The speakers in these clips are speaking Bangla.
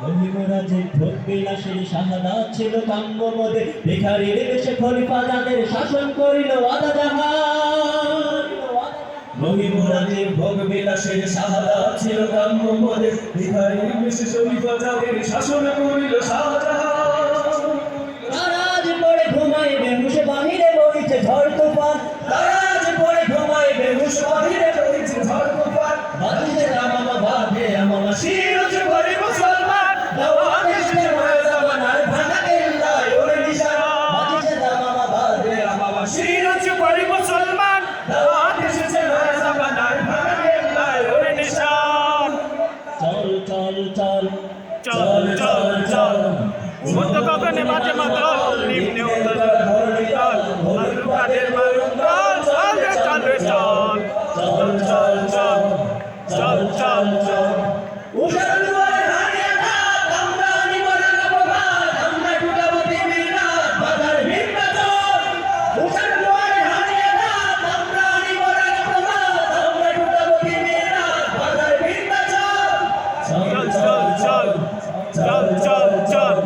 মহিমরাজে ভোট বিলাসের শাহাদা ছিল কাম্য মদে ভিখারির বেশে খলিফা যাদের ভোগ বাহিরে বইছে ঝড় তুফান। তারাজ পড়ে ঘুমায় বেহুশ বাহিরে রয়েছে ঝড় তুফান। বাজে শিরজ করে মুসলমান। দাওয়াত এসেছে ময়দানার ভাঙা কেল্লায় ওরে নিশান। চল চল চল। চল চল চল। মধ্য গগনে বাজে মাদল নিম্নে উত্তর ধরণী দল মাতৃকাদের মারুন দল চল রে চল রে চল। চল চল চল। চল চল চল। চল চল চল।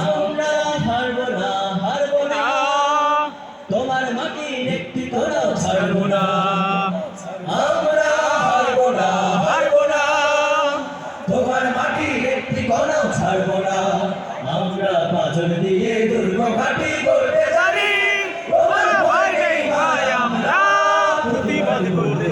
আমরা হারবো না হারবো না। তোমার মাটির একটি তোরাও ছাড়বো না। আমরা হারবো না হারবো না। তোমার মাটির একটি কোনাও ছাড়বো না। আমরা পাঁচন দিয়ে দুর্গ ঘাটি করতে জানি। তোমার ভয় নেই ভাই আমরা প্রতিবাদ করতে